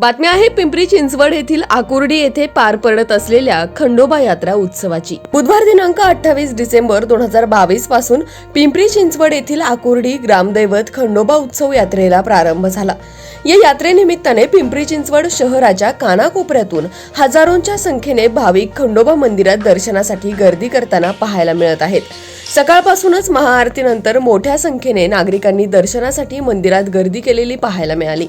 बातमी आहे पिंपरी चिंचवड येथील आकुर्डी येथे पार पडत असलेल्या खंडोबा यात्रा उत्सवाची. बुधवार दिनांक अठ्ठावीस डिसेंबर दोन हजार बावीसपासून पिंपरी चिंचवड येथील आकुर्डी ग्रामदैवत खंडोबा उत्सव यात्रेला प्रारंभ झाला. या यात्रेनिमित्ताने पिंपरी चिंचवड शहराच्या कानाकोपऱ्यातून हजारोंच्या संख्येने भाविक खंडोबा मंदिरात दर्शनासाठी गर्दी करताना पाहायला मिळत आहेत. सकाळपासूनच महाआरतीनंतर मोठ्या संख्येने नागरिकांनी दर्शनासाठी मंदिरात गर्दी केलेली पाहायला मिळाली.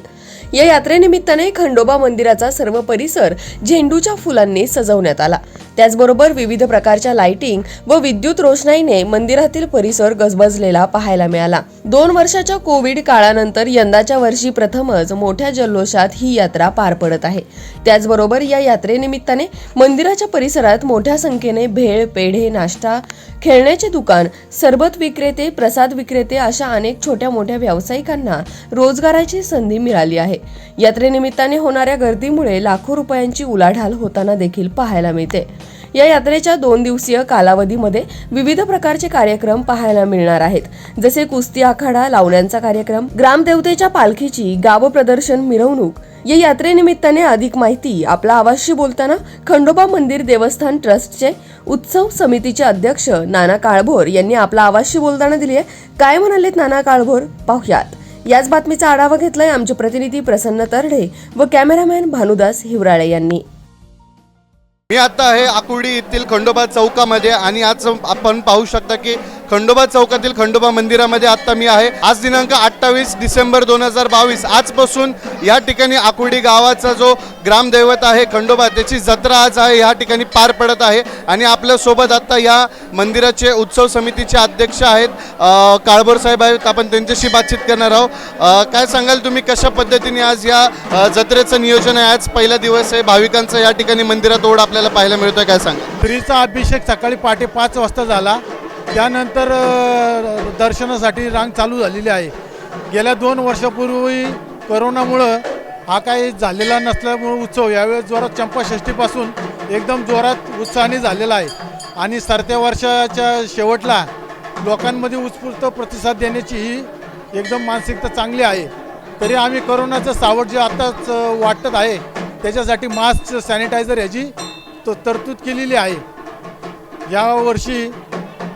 या यात्रेनिमित्ताने खंडोबा मंदिराचा सर्व परिसर झेंडूच्या फुलांनी सजवण्यात आला. त्याचबरोबर विविध प्रकारच्या लाइटिंग व विद्युत रोषणाईने मंदिरातील परिसर गजबजलेला पाहायला मिळाला. दोन वर्षाच्या कोविड काळानंतर यंदाच्या वर्षी प्रथमच मोठ्या जल्लोषात ही यात्रा पार पडत आहे. त्याचबरोबर या यात्रेनिमित्ताने मंदिराच्या परिसरात मोठ्या संख्येने भेळ पेढे नाश्ता खेळण्याचे दुकान सरबत विक्रेते प्रसाद विक्रेते अशा अनेक छोट्या मोठ्या व्यावसायिकांना रोजगाराची संधी मिळाली आहे. यात्रेनिमित्ताने होणाऱ्या गर्दीमुळे लाखो रुपयांची उलाढाल होताना देखील पाहायला मिळते. या यात्रेच्या दोन दिवसीय कालावधीमध्ये विविध प्रकारचे कार्यक्रम पाहायला मिळणार आहेत. जसे कुस्ती आखाडा लावण्यांचा कार्यक्रम ग्रामदेवतेच्या पालखीची गाव प्रदर्शन मिरवणूक. या यात्रेनिमित्ताने अधिक माहिती आपला आवाजशी बोलताना खंडोबा मंदिर देवस्थान ट्रस्टचे उत्सव समितीचे अध्यक्ष नाना काळभोर यांनी आपला आवाजशी बोलताना दिली आहे काय म्हणालेत नाना काळभोर? पाहुयात. याच बातमीचा आढावा घेतलाय आमचे प्रतिनिधी प्रसन्न तरडे व कॅमेरामॅन भानुदास हिवराळे यांनी. मी आता आहे आकुर्डी येथील खंडोबा चौकामध्ये आणि आज आपण पाहू शकता की खंडोबा चौकातील खंडोबा मंदिरामध्ये आता मी आहे. आज दिनांक अठ्ठावीस डिसेंबर दोन हजार बावीस. आजपासून या ठिकाणी आकुर्डी गावाचा जो ग्रामदैवत आहे खंडोबा त्याची जत्रा आज आहे या ठिकाणी पार पडत आहे. आणि आपल्यासोबत आता या मंदिराचे उत्सव समितीचे अध्यक्ष आहेत काळभोर साहेब आहेत. आपण त्यांच्याशी बातचीत करणार आहोत. काय सांगाल तुम्ही कशा पद्धतीने आज या जत्रेचं नियोजन आहे? आज पहिला दिवस आहे भाविकांचा या ठिकाणी मंदिरात ओढ आपल्याला पाहायला मिळतोय काय सांगा स्त्रीचा अभिषेक सकाळी पहाटे पाच वाजता झाला. त्यानंतर दर्शनासाठी रांग चालू झालेली आहे. गेल्या दोन वर्षापूर्वी करोनामुळं हा काही झालेला नसल्यामुळं उत्सव यावेळेस जोरात चंपाषष्ठीपासून एकदम जोरात उत्साहाने झालेला आहे. आणि सरत्या वर्षाच्या शेवटला लोकांमध्ये उत्स्फूर्त प्रतिसाद देण्याची ही एकदम मानसिकता चांगली आहे. तरी आम्ही करोनाचं सावट जे आत्ताच वाटत आहे त्याच्यासाठी मास्क सॅनिटायझर याची तो तरतूद केलेली आहे. यावर्षी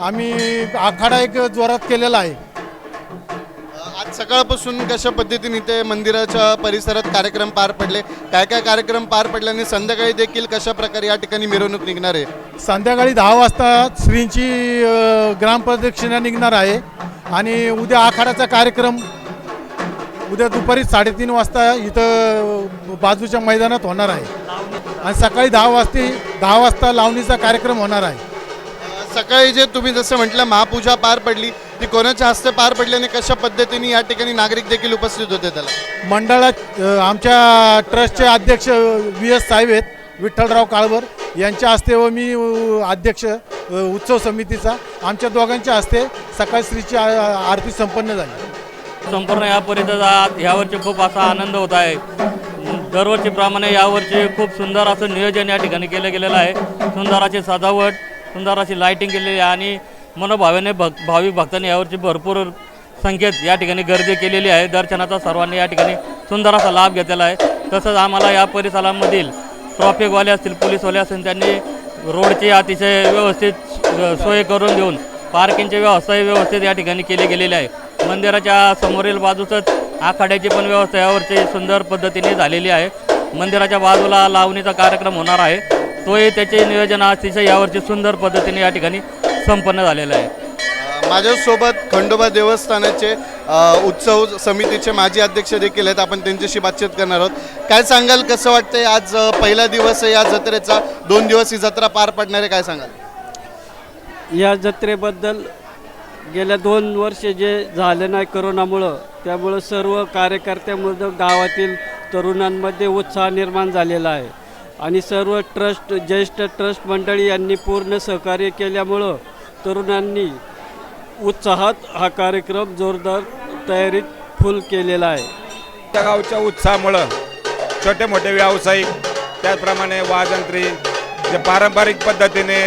आम्ही आखाडा एक जोरात केलेला आहे. आज सकाळपासून कशा पद्धतीने इथे मंदिराच्या परिसरात कार्यक्रम पार पडले? काय काय कार्यक्रम पार पडले आणि संध्याकाळी देखील कशा प्रकारे या ठिकाणी मिरवणूक निघणार आहे? संध्याकाळी दहा वाजता श्रींची ग्रामप्रदक्षिणा निघणार आहे आणि उद्या आखाडाचा कार्यक्रम उद्या दुपारी साडेतीन वाजता इथं बाजूच्या मैदानात होणार आहे. आणि सकाळी दहा वाजता दहा वाजता लावणीचा कार्यक्रम होणार आहे. सकाळी जे तुम्ही जसं म्हटलं महापूजा पार पडली ती कोणाच्या हस्ते पार पडली आणि कशा पद्धतीने या ठिकाणी नागरिक देखील उपस्थित होते त्याला? मंडळात आमच्या ट्रस्टचे अध्यक्ष व्ही एस साहेब आहेत विठ्ठलराव काळभर. यांच्या हस्ते व मी अध्यक्ष उत्सव समितीचा. आमच्या दोघांच्या हस्ते सकाळी श्रीची आरती संपन्न झाली. संपूर्ण या परिसरात यावर्षी खूप असा आनंद होत आहे. दरवर्षीप्रमाणे यावर्षी खूप सुंदर असं नियोजन या ठिकाणी केलं गेलेलं आहे. सुंदर अशी सजावट सुंदर अशी लाईटिंग केलेली आहे आणि मनोभावेने भक् भाविक भक्तांनी यावरची भरपूर संख्येत या ठिकाणी गर्दी केलेली आहे. दर्शनाचा सर्वांनी या ठिकाणी सुंदर असा लाभ घेतलेला आहे. तसंच आम्हाला या परिसरामधील ट्रॉफिकवाले असतील पोलीसवाले असतील त्यांनी रोडची अतिशय व्यवस्थित सोय करून देऊन पार्किंगची व्यवस्थाही व्यवस्थित या ठिकाणी केली गेलेली आहे. मंदिराच्या समोरील बाजूचंच आखाड्याची पण व्यवस्था यावरची सुंदर पद्धतीने झालेली आहे. मंदिराच्या बाजूला लावणीचा कार्यक्रम होणार आहे. तोही त्याचे नियोजन अतिशय यावर्षी सुंदर पद्धतीने या ठिकाणी संपन्न झालेलं आहे. माझ्यासोबत खंडोबा देवस्थानाचे उत्सव समितीचे माजी अध्यक्ष देखील आहेत. आपण त्यांच्याशी बातचीत करणार आहोत. काय सांगाल कसं वाटतंय आज पहिला दिवस आहे या जत्रेचा? दोन दिवस ही जत्रा पार पडणार आहे काय सांगाल? या जत्रेबद्दल गेल्या दोन वर्षे जे झालं नाही करोनामुळं त्यामुळं सर्व कार्यकर्त्यामध्ये गावातील तरुणांमध्ये उत्साह निर्माण झालेला आहे. आणि सर्व ट्रस्ट ज्येष्ठ ट्रस्ट मंडळी यांनी पूर्ण सहकार्य केल्यामुळं तरुणांनी उत्साहात हा कार्यक्रम जोरदार तयारीत फुल केलेला आहे. त्या गावच्या उत्साहामुळं छोटे मोठे व्यावसायिक त्याचप्रमाणे वाजंत्री जे पारंपरिक पद्धतीने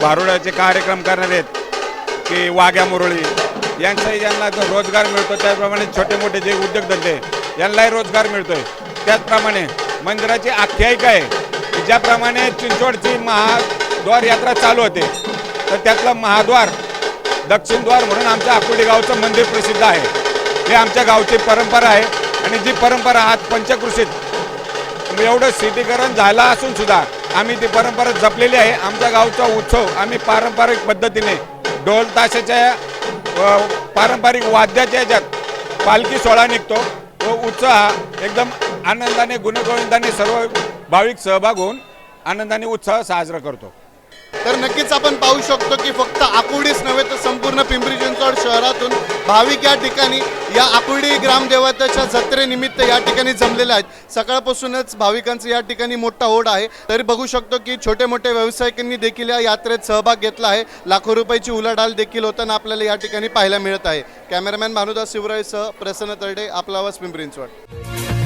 भारुडाचे कार्यक्रम करणार आहेत की वाघ्या मुरळी यांचाही यांना जो रोजगार मिळतो त्याचप्रमाणे छोटे मोठे जे उद्योगधंदे यांनाही रोजगार मिळतो आहे त्याचप्रमाणे मंदिराची आख्यायिका आहे. ज्याप्रमाणे चिंचवडची महाद्वार यात्रा चालू होते. तर त्यातलं महाद्वार दक्षिणद्वार म्हणून आमच्या आकुर्डी गावचं मंदिर प्रसिद्ध आहे. हे आमच्या गावची परंपरा आहे आणि जी परंपरा आज पंचकृषीत एवढं सिटीकरण झालं असून सुद्धा आम्ही ती परंपरा जपलेली आहे. आमच्या गावचा उत्सव आम्ही पारंपरिक पद्धतीने ढोल ताशाच्या पारंपरिक वाद्याच्या याच्यात पालखी सोहळा निघतो. तो उत्सव हा एकदम आनंदाने गुणगोविंदाने सर्व भाविक सहभाग होऊन आनंदाने उत्साह साजरा करतो. तर नक्कीच आपण पाहू शकतो की फक्त आकुर्डीच नव्हे तर संपूर्ण पिंपरी चिंचवड शहरातून भाविक या ठिकाणी या आकुर्डी ग्रामदेवताच्या जत्रेनिमित्त या ठिकाणी जमलेल्या आहेत. सकाळपासूनच भाविकांचं या ठिकाणी मोठा ओढ आहे. तरी बघू शकतो की छोटे मोठे व्यावसायिकांनी देखील या यात्रेत सहभाग घेतला आहे. लाखो रुपयाची उलाढाल देखील होताना आपल्याला या ठिकाणी पाहायला मिळत आहे. कॅमेरामॅन भानुदास शिवरायसह प्रसन्न तरडे आपला आवाज पिंपरी चिंचवड.